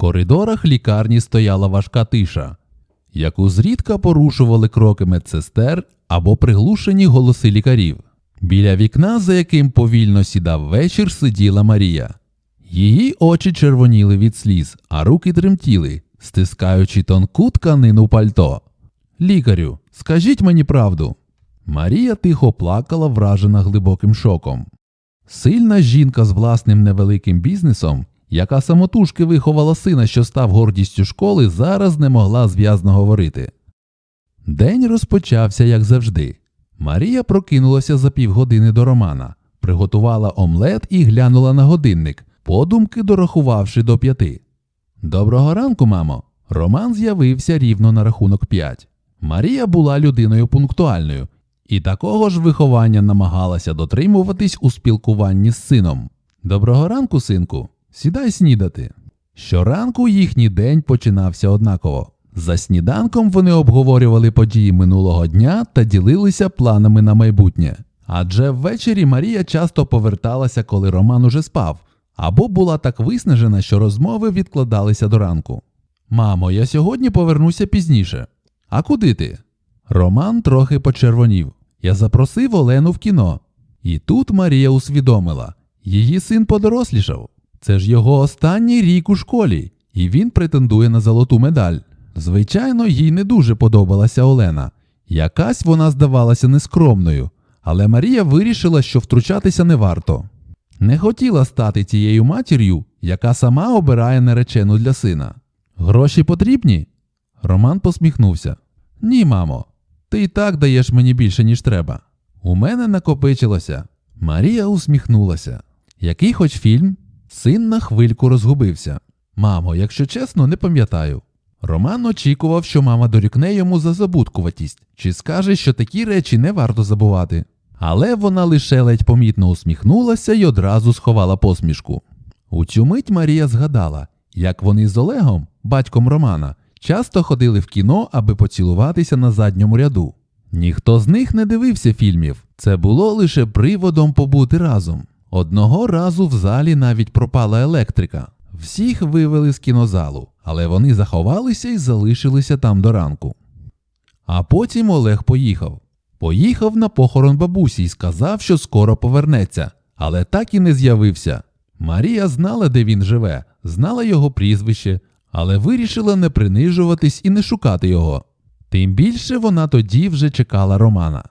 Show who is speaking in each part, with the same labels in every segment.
Speaker 1: коридорах лікарні стояла важка тиша, яку зрідка порушували кроки медсестер або приглушені голоси лікарів. Біля вікна, за яким повільно сідав вечір, сиділа Марія. Її очі червоніли від сліз, а руки тремтіли, стискаючи тонку тканину пальто. Лікарю, скажіть мені правду. Марія тихо плакала, вражена глибоким шоком. Сильна жінка з власним невеликим бізнесом, яка самотужки виховала сина, що став гордістю школи, зараз не могла зв'язно говорити. День розпочався, як завжди. Марія прокинулася за півгодини до Романа, приготувала омлет і глянула на годинник, подумки дорахувавши до п'яти. Доброго ранку, мамо. Роман з'явився рівно на рахунок п'ять. Марія була людиною пунктуальною і такого ж виховання намагалася дотримуватись у спілкуванні з сином. Доброго ранку, синку, сідай снідати. Щоранку їхній день починався однаково. За сніданком вони обговорювали події минулого дня та ділилися планами на майбутнє. Адже ввечері Марія часто поверталася, коли Роман уже спав, або була так виснажена, що розмови відкладалися до ранку. Мамо, я сьогодні повернуся пізніше. А куди ти? Роман трохи почервонів. Я запросив Олену в кіно. І тут Марія усвідомила її син подорослішав. Це ж його останній рік у школі, і він претендує на золоту медаль. Звичайно, їй не дуже подобалася Олена. Якась вона здавалася нескромною, але Марія вирішила, що втручатися не варто. Не хотіла стати тією матір'ю, яка сама обирає наречену для сина. Гроші потрібні? Роман посміхнувся. Ні, мамо, ти і так даєш мені більше, ніж треба. У мене накопичилося. Марія усміхнулася. Який хоч фільм? Син на хвильку розгубився. Мамо, якщо чесно, не пам'ятаю. Роман очікував, що мама дорікне йому за забудкуватість, чи скаже, що такі речі не варто забувати. Але вона лише ледь помітно усміхнулася і одразу сховала посмішку. У цю мить Марія згадала, як вони з Олегом, батьком Романа, часто ходили в кіно, аби поцілуватися на задньому ряду. Ніхто з них не дивився фільмів, це було лише приводом побути разом. Одного разу в залі навіть пропала електрика. Всіх вивели з кінозалу, але вони заховалися і залишилися там до ранку. А потім Олег поїхав. Поїхав на похорон бабусі і сказав, що скоро повернеться, але так і не з'явився. Марія знала, де він живе, знала його прізвище, але вирішила не принижуватись і не шукати його. Тим більше вона тоді вже чекала Романа.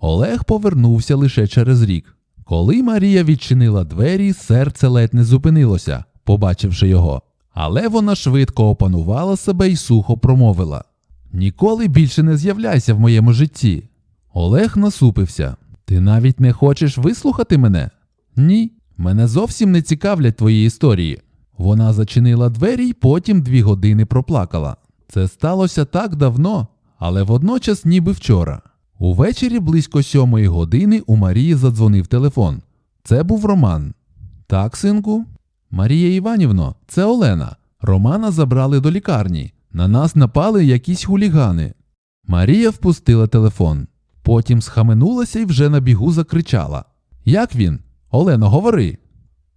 Speaker 1: Олег повернувся лише через рік. Коли Марія відчинила двері, серце ледь не зупинилося, побачивши його. Але вона швидко опанувала себе і сухо промовила: Ніколи більше не з'являйся в моєму житті. Олег насупився. Ти навіть не хочеш вислухати мене? Ні, мене зовсім не цікавлять твої історії. Вона зачинила двері й потім дві години проплакала. Це сталося так давно, але водночас ніби вчора. Увечері близько сьомої години у Марії задзвонив телефон. Це був Роман. Так, синку? Марія Іванівно, це Олена. Романа забрали до лікарні. На нас напали якісь хулігани. Марія впустила телефон. Потім схаменулася і вже на бігу закричала: Як він? Олено, говори.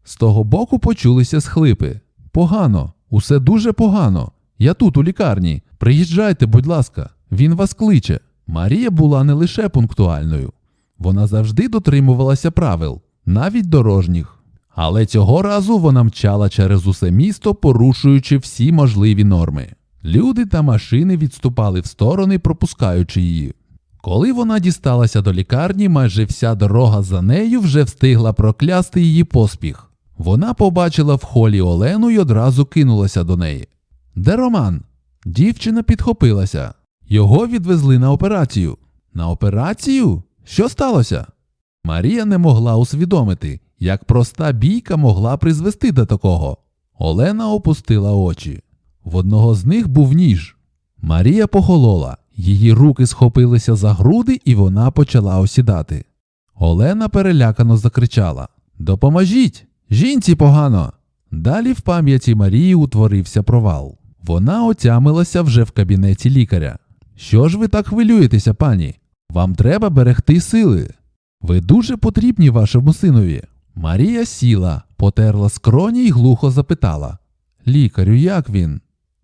Speaker 1: З того боку почулися схлипи. Погано, усе дуже погано. Я тут, у лікарні. Приїжджайте, будь ласка, він вас кличе. Марія була не лише пунктуальною, вона завжди дотримувалася правил, навіть дорожніх. Але цього разу вона мчала через усе місто, порушуючи всі можливі норми. Люди та машини відступали в сторони, пропускаючи її. Коли вона дісталася до лікарні, майже вся дорога за нею вже встигла проклясти її поспіх. Вона побачила в холі Олену і одразу кинулася до неї. Де Роман? Дівчина підхопилася. Його відвезли на операцію. На операцію? Що сталося? Марія не могла усвідомити, як проста бійка могла призвести до такого. Олена опустила очі. В одного з них був ніж. Марія похолола, її руки схопилися за груди, і вона почала осідати. Олена перелякано закричала Допоможіть! Жінці погано! Далі в пам'яті Марії утворився провал. Вона отямилася вже в кабінеті лікаря. Що ж ви так хвилюєтеся, пані? Вам треба берегти сили. Ви дуже потрібні вашому синові. Марія сіла, потерла скроні й глухо запитала Лікарю, як він?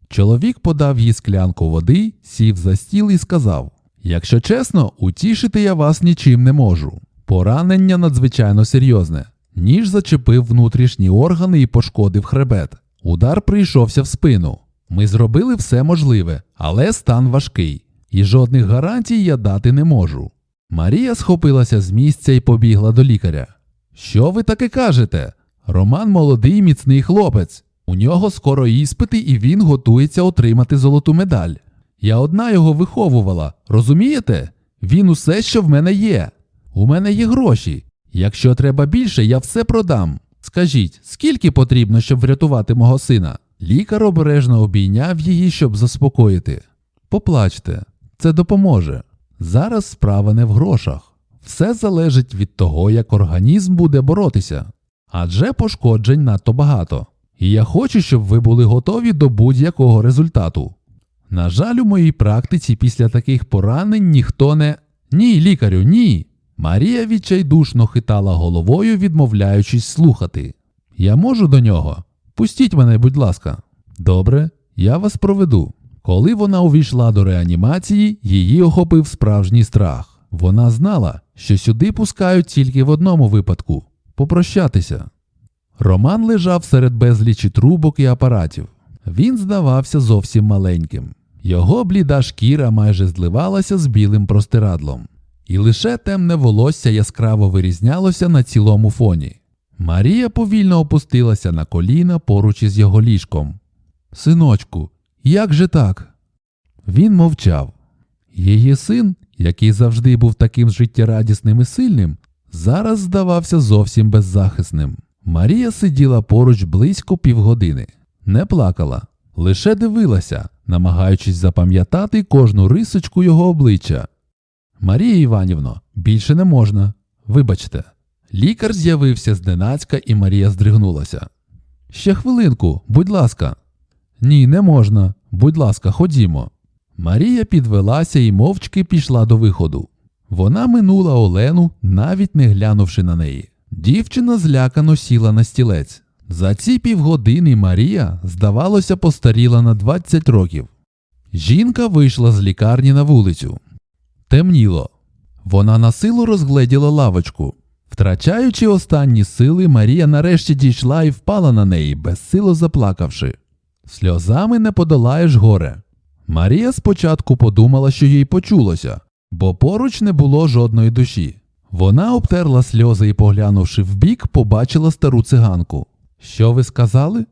Speaker 1: Чоловік подав їй склянку води, сів за стіл і сказав: Якщо чесно, утішити я вас нічим не можу. Поранення надзвичайно серйозне. Ніж зачепив внутрішні органи і пошкодив хребет. Удар прийшовся в спину. Ми зробили все можливе, але стан важкий, і жодних гарантій я дати не можу. Марія схопилася з місця і побігла до лікаря. Що ви таке кажете? Роман молодий міцний хлопець. У нього скоро іспити, і він готується отримати золоту медаль. Я одна його виховувала, розумієте? Він усе, що в мене є. У мене є гроші. Якщо треба більше, я все продам. Скажіть, скільки потрібно, щоб врятувати мого сина? Лікар обережно обійняв її, щоб заспокоїти. Поплачте, це допоможе. Зараз справа не в грошах. Все залежить від того, як організм буде боротися. Адже пошкоджень надто багато. І я хочу, щоб ви були готові до будь-якого результату. На жаль, у моїй практиці після таких поранень ніхто не. Ні, лікарю, ні. Марія відчайдушно хитала головою, відмовляючись слухати. Я можу до нього? Пустіть мене, будь ласка. Добре, я вас проведу. Коли вона увійшла до реанімації, її охопив справжній страх. Вона знала, що сюди пускають тільки в одному випадку попрощатися. Роман лежав серед безлічі трубок і апаратів. Він здавався зовсім маленьким. Його бліда шкіра майже зливалася з білим простирадлом, і лише темне волосся яскраво вирізнялося на цілому фоні. Марія повільно опустилася на коліна поруч із його ліжком. Синочку, як же так? Він мовчав. Її син, який завжди був таким життєрадісним і сильним, зараз здавався зовсім беззахисним. Марія сиділа поруч близько півгодини, не плакала, лише дивилася, намагаючись запам'ятати кожну рисочку його обличчя. Марія Іванівно, більше не можна. Вибачте. Лікар з'явився зненацька, і Марія здригнулася. Ще хвилинку, будь ласка. Ні, не можна. Будь ласка, ходімо. Марія підвелася і мовчки пішла до виходу. Вона минула Олену, навіть не глянувши на неї. Дівчина злякано сіла на стілець. За ці півгодини Марія, здавалося, постаріла на 20 років. Жінка вийшла з лікарні на вулицю. Темніло. Вона на силу розгледіла лавочку. Втрачаючи останні сили, Марія нарешті дійшла і впала на неї, безсило заплакавши. Сльозами не подолаєш горе. Марія спочатку подумала, що їй почулося, бо поруч не було жодної душі. Вона обтерла сльози і, поглянувши вбік, побачила стару циганку. Що ви сказали?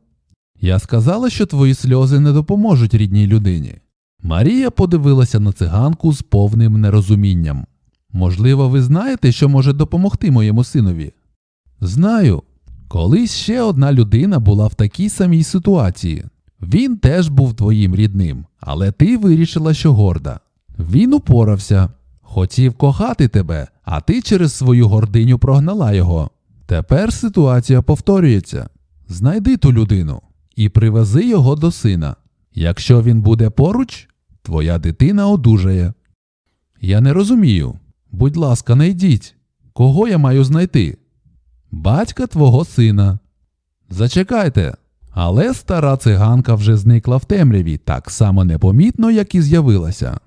Speaker 1: Я сказала, що твої сльози не допоможуть рідній людині. Марія подивилася на циганку з повним нерозумінням. Можливо, ви знаєте, що може допомогти моєму синові? Знаю. Колись ще одна людина була в такій самій ситуації. Він теж був твоїм рідним, але ти вирішила, що горда. Він упорався, хотів кохати тебе, а ти через свою гординю прогнала його. Тепер ситуація повторюється. Знайди ту людину і привези його до сина. Якщо він буде поруч, твоя дитина одужає. Я не розумію. Будь ласка, найдіть. Кого я маю знайти? Батька твого сина. Зачекайте. Але стара циганка вже зникла в темряві так само непомітно, як і з'явилася.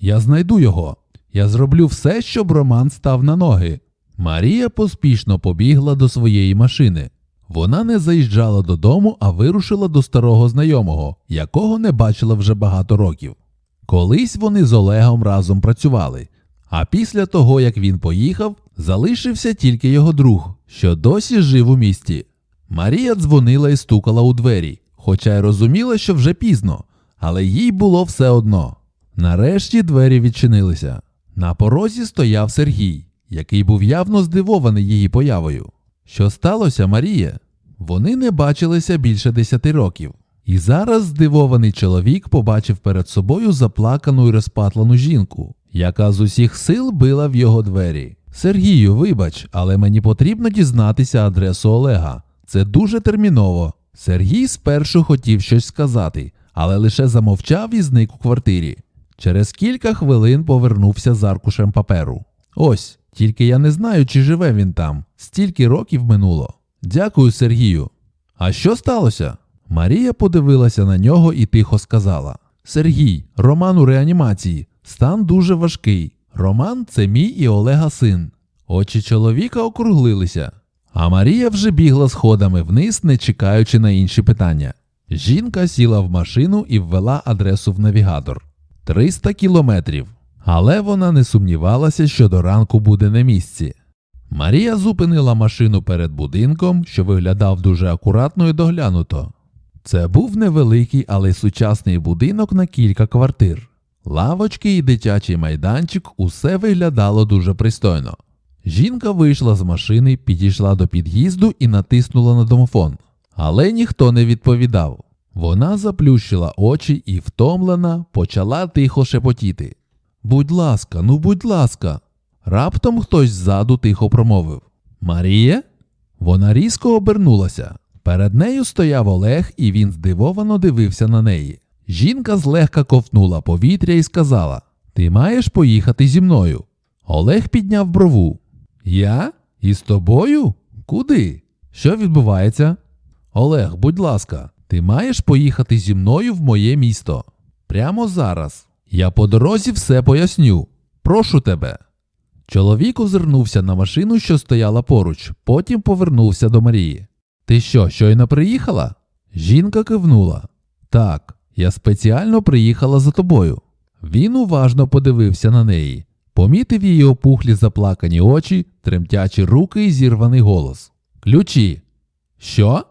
Speaker 1: Я знайду його. Я зроблю все, щоб Роман став на ноги. Марія поспішно побігла до своєї машини. Вона не заїжджала додому, а вирушила до старого знайомого, якого не бачила вже багато років. Колись вони з Олегом разом працювали, а після того, як він поїхав, залишився тільки його друг, що досі жив у місті. Марія дзвонила і стукала у двері, хоча й розуміла, що вже пізно, але їй було все одно. Нарешті двері відчинилися. На порозі стояв Сергій, який був явно здивований її появою. Що сталося, Марія? Вони не бачилися більше десяти років. І зараз здивований чоловік побачив перед собою заплакану і розпатлану жінку, яка з усіх сил била в його двері. Сергію, вибач, але мені потрібно дізнатися адресу Олега. Це дуже терміново. Сергій спершу хотів щось сказати, але лише замовчав і зник у квартирі. Через кілька хвилин повернувся з аркушем паперу. Ось, тільки я не знаю, чи живе він там. Стільки років минуло. Дякую, Сергію. А що сталося? Марія подивилася на нього і тихо сказала: Сергій, Роман у реанімації. Стан дуже важкий. Роман це мій і Олега син. Очі чоловіка округлилися, а Марія вже бігла сходами вниз, не чекаючи на інші питання. Жінка сіла в машину і ввела адресу в навігатор 300 кілометрів. Але вона не сумнівалася, що до ранку буде на місці. Марія зупинила машину перед будинком, що виглядав дуже акуратно і доглянуто. Це був невеликий, але сучасний будинок на кілька квартир. Лавочки і дитячий майданчик усе виглядало дуже пристойно. Жінка вийшла з машини, підійшла до під'їзду і натиснула на домофон. Але ніхто не відповідав. Вона заплющила очі і, втомлена, почала тихо шепотіти. Будь ласка, ну будь ласка. Раптом хтось ззаду тихо промовив Маріє? Вона різко обернулася. Перед нею стояв Олег, і він здивовано дивився на неї. Жінка злегка ковтнула повітря і сказала: Ти маєш поїхати зі мною. Олег підняв брову. Я? Із тобою? Куди? Що відбувається? Олег, будь ласка, ти маєш поїхати зі мною в моє місто. Прямо зараз. Я по дорозі все поясню. Прошу тебе. Чоловік озирнувся на машину, що стояла поруч, потім повернувся до Марії. Ти що, щойно приїхала? Жінка кивнула. Так, я спеціально приїхала за тобою. Він уважно подивився на неї, помітив її опухлі заплакані очі, тремтячі руки і зірваний голос. Ключі. Що?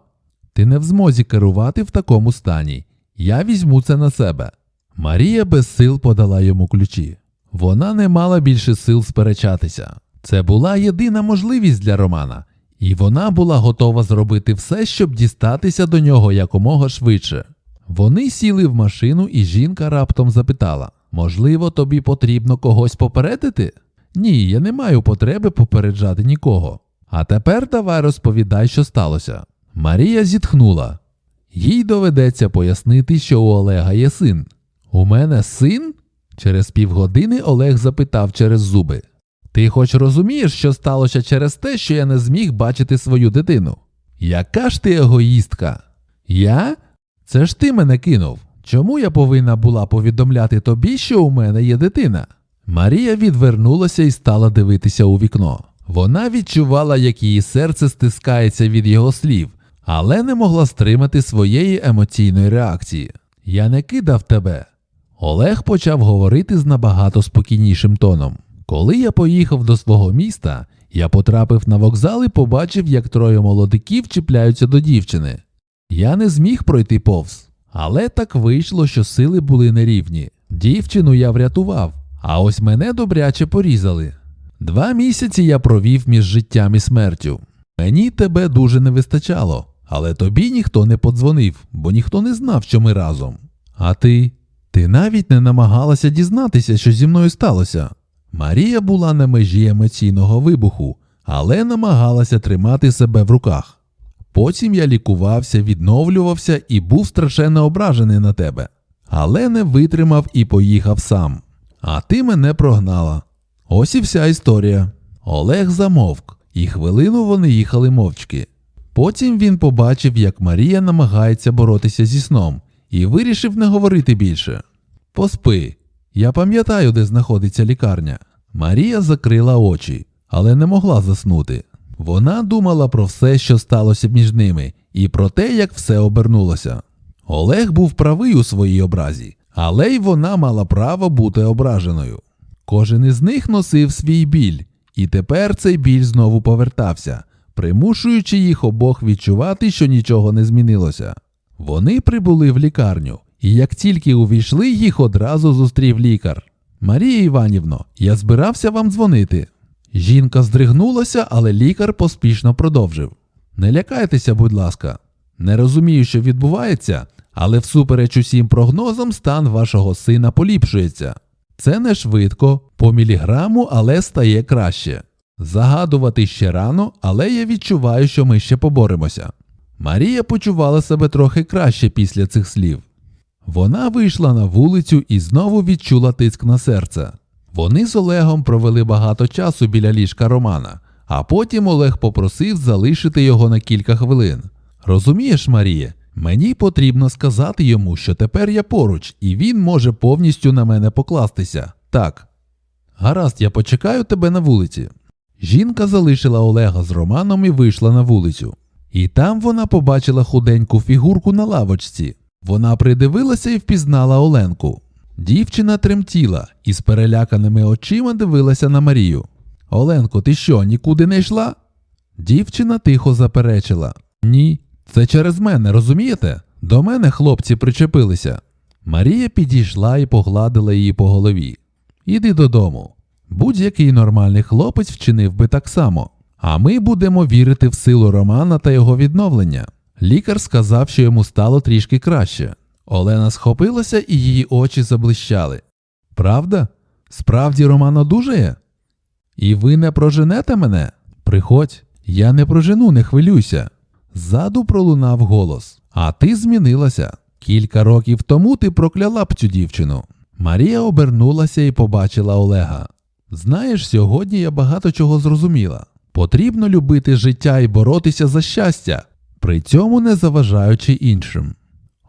Speaker 1: Ти не в змозі керувати в такому стані. Я візьму це на себе. Марія без сил подала йому ключі. Вона не мала більше сил сперечатися. Це була єдина можливість для Романа, і вона була готова зробити все, щоб дістатися до нього якомога швидше. Вони сіли в машину, і жінка раптом запитала: Можливо, тобі потрібно когось попередити? Ні, я не маю потреби попереджати нікого. А тепер давай розповідай, що сталося. Марія зітхнула. Їй доведеться пояснити, що у Олега є син. У мене син? Через півгодини Олег запитав через зуби. Ти хоч розумієш, що сталося через те, що я не зміг бачити свою дитину? Яка ж ти егоїстка? Я? Це ж ти мене кинув. Чому я повинна була повідомляти тобі, що у мене є дитина? Марія відвернулася і стала дивитися у вікно. Вона відчувала, як її серце стискається від його слів, але не могла стримати своєї емоційної реакції. Я не кидав тебе. Олег почав говорити з набагато спокійнішим тоном. Коли я поїхав до свого міста, я потрапив на вокзал і побачив, як троє молодиків чіпляються до дівчини. Я не зміг пройти повз, але так вийшло, що сили були нерівні. Дівчину я врятував, а ось мене добряче порізали. Два місяці я провів між життям і смертю. Мені тебе дуже не вистачало, але тобі ніхто не подзвонив, бо ніхто не знав, що ми разом. А ти? Ти навіть не намагалася дізнатися, що зі мною сталося. Марія була на межі емоційного вибуху, але намагалася тримати себе в руках. Потім я лікувався, відновлювався і був страшенно ображений на тебе, але не витримав і поїхав сам. А ти мене прогнала. Ось і вся історія. Олег замовк, і хвилину вони їхали мовчки. Потім він побачив, як Марія намагається боротися зі сном, і вирішив не говорити більше. Поспи. Я пам'ятаю, де знаходиться лікарня. Марія закрила очі, але не могла заснути. Вона думала про все, що сталося між ними, і про те, як все обернулося. Олег був правий у своїй образі, але й вона мала право бути ображеною. Кожен із них носив свій біль, і тепер цей біль знову повертався, примушуючи їх обох відчувати, що нічого не змінилося. Вони прибули в лікарню, і як тільки увійшли, їх одразу зустрів лікар. Марія Іванівно, я збирався вам дзвонити. Жінка здригнулася, але лікар поспішно продовжив. Не лякайтеся, будь ласка. Не розумію, що відбувається, але всупереч усім прогнозам стан вашого сина поліпшується. Це не швидко, по міліграму, але стає краще. Загадувати ще рано, але я відчуваю, що ми ще поборемося. Марія почувала себе трохи краще після цих слів. Вона вийшла на вулицю і знову відчула тиск на серце. Вони з Олегом провели багато часу біля ліжка Романа, а потім Олег попросив залишити його на кілька хвилин. Розумієш, Маріє, Мені потрібно сказати йому, що тепер я поруч, і він може повністю на мене покластися. Так. Гаразд, я почекаю тебе на вулиці. Жінка залишила Олега з Романом і вийшла на вулицю. І там вона побачила худеньку фігурку на лавочці. Вона придивилася і впізнала Оленку. Дівчина тремтіла і з переляканими очима дивилася на Марію. Оленко, ти що, нікуди не йшла? Дівчина тихо заперечила. Ні, це через мене, розумієте? До мене хлопці причепилися. Марія підійшла і погладила її по голові. Іди додому. Будь-який нормальний хлопець вчинив би так само. А ми будемо вірити в силу Романа та його відновлення. Лікар сказав, що йому стало трішки краще. Олена схопилася і її очі заблищали. Правда? Справді Роман одужає? І ви не проженете мене? Приходь, я не прожену, не хвилюйся. Ззаду пролунав голос. А ти змінилася. Кілька років тому ти прокляла б цю дівчину. Марія обернулася і побачила Олега. Знаєш, сьогодні я багато чого зрозуміла. Потрібно любити життя і боротися за щастя, при цьому не заважаючи іншим.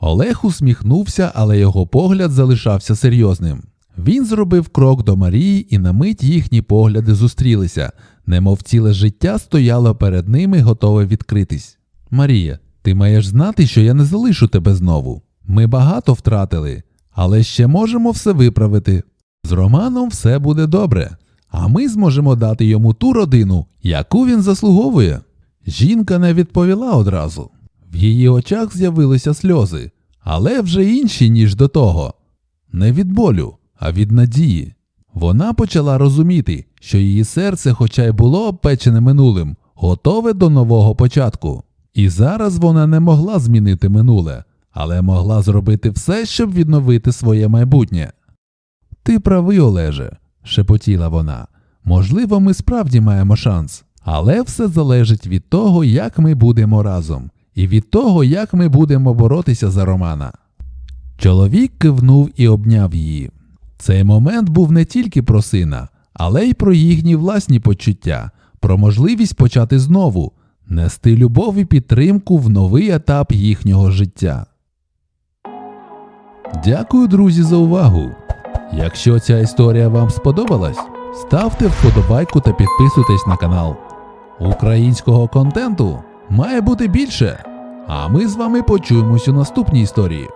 Speaker 1: Олег усміхнувся, але його погляд залишався серйозним. Він зробив крок до Марії, і на мить їхні погляди зустрілися, немов ціле життя стояло перед ними, готове відкритись. Марія, ти маєш знати, що я не залишу тебе знову. Ми багато втратили, але ще можемо все виправити. З Романом все буде добре, а ми зможемо дати йому ту родину, яку він заслуговує. Жінка не відповіла одразу. В її очах з'явилися сльози, але вже інші, ніж до того. Не від болю, а від надії. Вона почала розуміти, що її серце, хоча й було обпечене минулим, готове до нового початку. І зараз вона не могла змінити минуле, але могла зробити все, щоб відновити своє майбутнє. Ти правий, Олеже, шепотіла вона. Можливо, ми справді маємо шанс, але все залежить від того, як ми будемо разом, і від того, як ми будемо боротися за Романа. Чоловік кивнув і обняв її. Цей момент був не тільки про сина, але й про їхні власні почуття, про можливість почати знову, нести любов і підтримку в новий етап їхнього життя. Дякую, друзі, за увагу! Якщо ця історія вам сподобалась, ставте вподобайку та підписуйтесь на канал. Українського контенту має бути більше. А ми з вами почуємось у наступній історії.